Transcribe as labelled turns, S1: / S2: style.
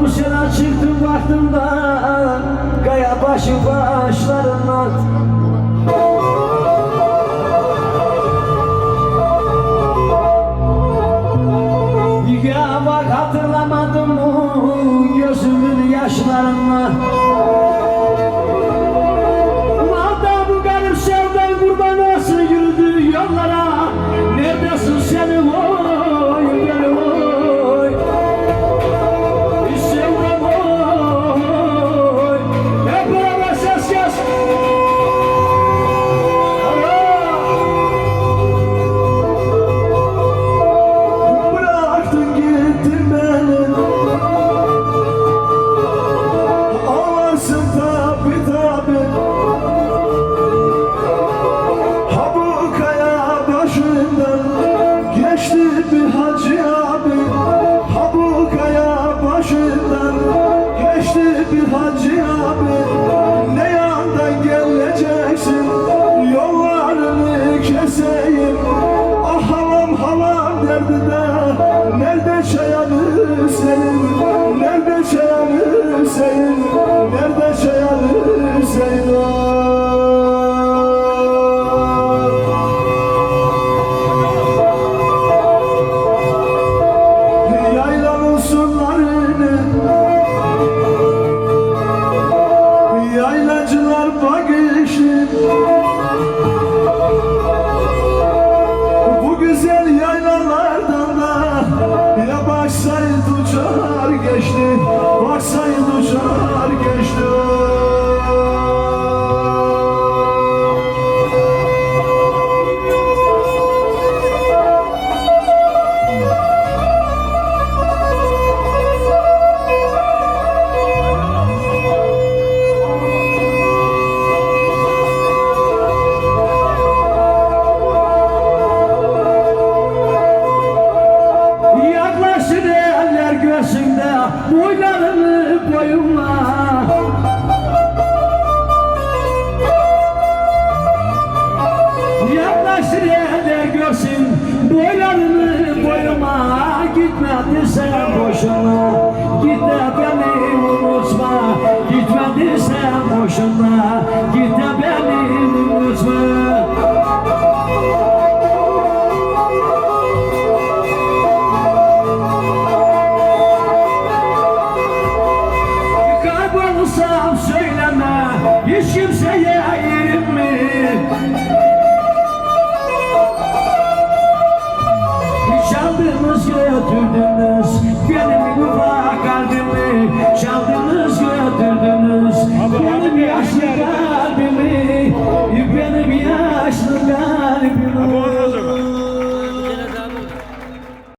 S1: Altmışına çıktım baktım da Kaya başı başlarından
S2: geçti varsayın
S1: boylarını boyuma Yaklaşır ele görsün boylarını boyuma. Gitmedi sen boşuna Git de beni unutma. Gitmedi sen boşuna Git de beni Hiç kimseye yerim mi? Çaldığımız götürdü